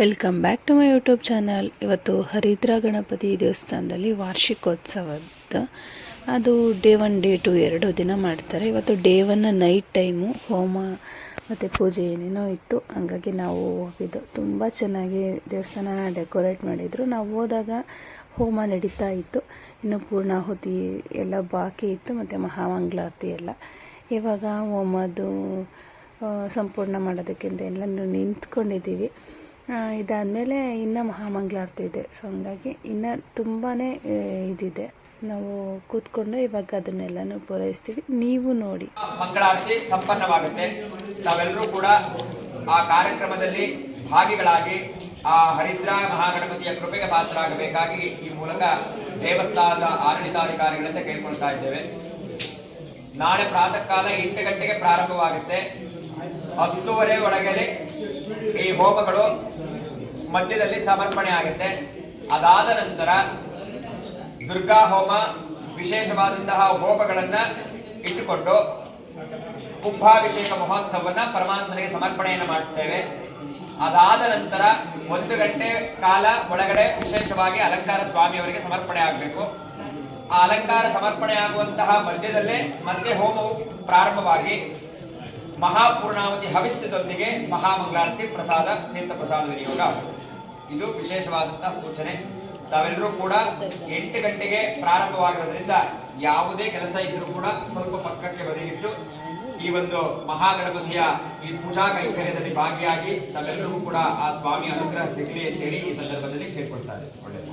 Welcome back to my YouTube channel ಇವತ್ತು ಹರಿದ್ರ ಗಣಪತಿ ದೇವಸ್ಥಾನದಲ್ಲಿ ವಾರ್ಷಿಕೋತ್ಸವದ ಅದು ಡೇ ಒನ್ ಡೇ ಟು ಎರಡು ದಿನ ಮಾಡ್ತಾರೆ. ಇವತ್ತು ಡೇ ಒನ್ ನೈಟ್ ಟೈಮು ಹೋಮ ಮತ್ತು ಪೂಜೆ ಏನೇನೋ ಇತ್ತು. ಹಂಗಾಗಿ ನಾವು ಹೋಗಿದ್ದು. ತುಂಬ ಚೆನ್ನಾಗಿ ದೇವಸ್ಥಾನನ ಡೆಕೋರೇಟ್ ಮಾಡಿದರು. ನಾವು ಹೋದಾಗ ಹೋಮ ನಡೀತಾ ಇತ್ತು. ಇನ್ನು ಪೂರ್ಣಾಹುತಿ ಎಲ್ಲ ಬಾಕಿ ಇತ್ತು. ಮತ್ತು ಮಹಾಮಂಗಳಾರತಿ ಎಲ್ಲ. ಇವಾಗ ಹೋಮದು ಸಂಪೂರ್ಣ ಮಾಡೋದಕ್ಕಿಂತ ಎಲ್ಲ ನಿಂತ್ಕೊಂಡಿದ್ದೀವಿ. ಇದಾದಮೇಲೆ ಇನ್ನು ಮಹಾಮಂಗಳಾರತಿ ಇದೆ. ಸೊ ಹಂಗಾಗಿ ಇನ್ನು ತುಂಬಾ ಇದಿದೆ. ನಾವು ಕೂತ್ಕೊಂಡು ಇವಾಗ ಅದನ್ನೆಲ್ಲನೂ ಪೂರೈಸ್ತೀವಿ. ನೀವು ನೋಡಿ. ಮಂಗಳಾರತಿ ಸಂಪನ್ನವಾಗುತ್ತೆ. ನಾವೆಲ್ಲರೂ ಕೂಡ ಆ ಕಾರ್ಯಕ್ರಮದಲ್ಲಿ ಭಾಗಿಗಳಾಗಿ ಆ ಹರಿದ್ರ ಮಹಾಗಣಪತಿಯ ಕೃಪೆಗೆ ಪಾತ್ರರಾಗಬೇಕಾಗಿ ಈ ಮೂಲಕ ದೇವಸ್ಥಾನದ ಆಡಳಿತಾಧಿಕಾರಿಗಳಿಂದ ಕೇಳ್ಕೊಳ್ತಾ ಇದ್ದೇವೆ. ನಾಳೆ ಪ್ರಾತಃ ಕಾಲ ಎಂಟು ಗಂಟೆಗೆ ಪ್ರಾರಂಭವಾಗುತ್ತೆ. ಹತ್ತುವರೆ ಒಳಗಡೆ ಈ ಹೋಮಗಳು ಮಧ್ಯದಲ್ಲಿ ಸಮರ್ಪಣೆ ಆಗುತ್ತೆ. ಅದಾದ ನಂತರ ದುರ್ಗಾ ಹೋಮ ವಿಶೇಷವಾದಂತಹ ಹೋಮಗಳನ್ನ ಇಟ್ಟುಕೊಂಡು ಕುಂಭಾಭಿಷೇಕ ಮಹೋತ್ಸವವನ್ನ ಪರಮಾತ್ಮನಿಗೆ ಸಮರ್ಪಣೆಯನ್ನು ಮಾಡುತ್ತೇವೆ. ಅದಾದ ನಂತರ ಒಂದು ಗಂಟೆ ಕಾಲ ಒಳಗಡೆ ವಿಶೇಷವಾಗಿ ಅಲಂಕಾರ ಸ್ವಾಮಿಯವರಿಗೆ ಸಮರ್ಪಣೆ ಆಗಬೇಕು. ಆ ಅಲಂಕಾರ ಸಮರ್ಪಣೆ ಆಗುವಂತಹ ಮಧ್ಯದಲ್ಲೇ ಮತ್ತೆ ಹೋಮವು ಪ್ರಾರಂಭವಾಗಿ ಮಹಾಪೂರ್ಣಾವತಿ ಹವಿಸ್ಯದೊಂದಿಗೆ ಮಹಾಮಂಗಳಾರತಿ ಪ್ರಸಾದ, ತೀರ್ಥ ಪ್ರಸಾದ ವಿನಿಯೋಗ ಇದು ವಿಶೇಷವಾದಂತಹ ಸೂಚನೆ. ತಾವೆಲ್ಲರೂ ಕೂಡ ಎಂಟು ಗಂಟೆಗೆ ಪ್ರಾರಂಭವಾಗಿರೋದ್ರಿಂದ ಯಾವುದೇ ಕೆಲಸ ಇದ್ರೂ ಕೂಡ ಸ್ವಲ್ಪ ಪಕ್ಕಕ್ಕೆ ಬದಿಗಿಟ್ಟು ಈ ಒಂದು ಮಹಾಗಣಪತಿಯ ಈ ಪೂಜಾ ಕೈಂಕರ್ಯದಲ್ಲಿ ಭಾಗಿಯಾಗಿ ತಾವೆಲ್ಲರಿಗೂ ಕೂಡ ಆ ಸ್ವಾಮಿ ಅನುಗ್ರಹ ಸಿಗಲಿ ಅಂತೇಳಿ ಈ ಸಂದರ್ಭದಲ್ಲಿ ಕೇಳ್ಕೊಳ್ತಾರೆ. ಒಳ್ಳೆಯದು.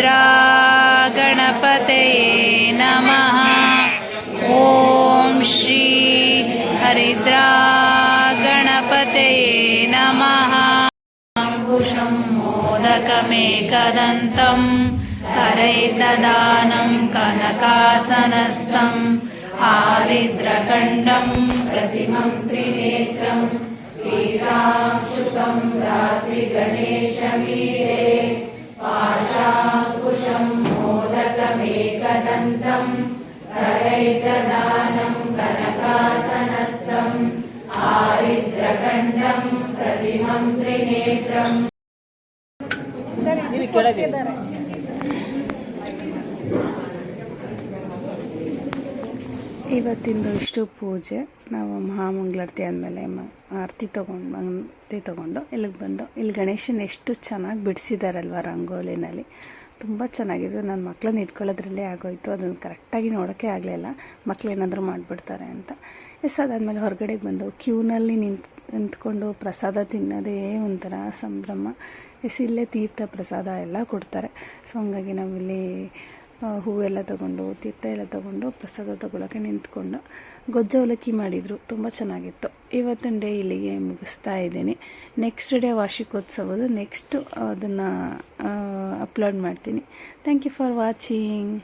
्रा गणपते नमः। ॐ श्री हरिद्रागणपते नमः। अङ्कुशं मोदकमेकदन्तं करैतदानं कनकासनस्थम् आरिद्रकण्डं प्रतिमं त्रिनेत्रं एकात्रिगणेशमे ಇವತ್ತಿಂದು ಇಷ್ಟು ಪೂಜೆ ನಾವು ಮಹಾಮಂಗಳಾರತಿ ಆದಮೇಲೆ ಮ ಆರತಿ ತೊಗೊಂಡು ಆರತಿ ತೊಗೊಂಡು ಇಲ್ಲಿಗೆ ಬಂದು ಇಲ್ಲಿ ಗಣೇಶನ ಎಷ್ಟು ಚೆನ್ನಾಗಿ ಬಿಡಿಸಿದಾರಲ್ವ ರಂಗೋಲಿನಲ್ಲಿ. ತುಂಬ ಚೆನ್ನಾಗಿದೆ ನನ್ನ ಮಕ್ಕಳನ್ನ ಇಟ್ಕೊಳ್ಳೋದ್ರಲ್ಲೇ ಆಗೋಯ್ತು. ಅದನ್ನು ಕರೆಕ್ಟಾಗಿ ನೋಡೋಕ್ಕೆ ಆಗಲಿಲ್ಲ. ಮಕ್ಳು ಏನಾದರೂ ಮಾಡಿಬಿಡ್ತಾರೆ ಅಂತ. ಎಸ್, ಅದಾದಮೇಲೆ ಹೊರಗಡೆಗೆ ಬಂದು ಕ್ಯೂನಲ್ಲಿ ನಿಂತು, ನಿಂತ್ಕೊಂಡು ಪ್ರಸಾದ ತಿನ್ನೋದೇ ಒಂಥರ ಸಂಭ್ರಮ. ಎಸ್, ಇಲ್ಲೇ ತೀರ್ಥ ಪ್ರಸಾದ ಎಲ್ಲ ಕೊಡ್ತಾರೆ. ಸೊ, ಹಂಗಾಗಿ ನಾವಿಲ್ಲಿ ಹೂವೆಲ್ಲ ತಗೊಂಡು, ತೀರ್ಥ ಎಲ್ಲ ತಗೊಂಡು ಪ್ರಸಾದ ತಗೊಳ್ಳೋಕೆ ನಿಂತ್ಕೊಂಡು ಗೊಜ್ಜ ಅವಲಕ್ಕಿ ಮಾಡಿದರು. ತುಂಬ ಚೆನ್ನಾಗಿತ್ತು. ಇವತ್ತಿನ ಡೇ ಇಲ್ಲಿಗೆ ಮುಗಿಸ್ತಾ ಇದ್ದೀನಿ. ನೆಕ್ಸ್ಟ್ ಡೇ ವಾರ್ಷಿಕೋತ್ಸವದ. ನೆಕ್ಸ್ಟು ಅದನ್ನು ಅಪ್ಲೋಡ್ ಮಾಡ್ತೀನಿ. Thank you for watching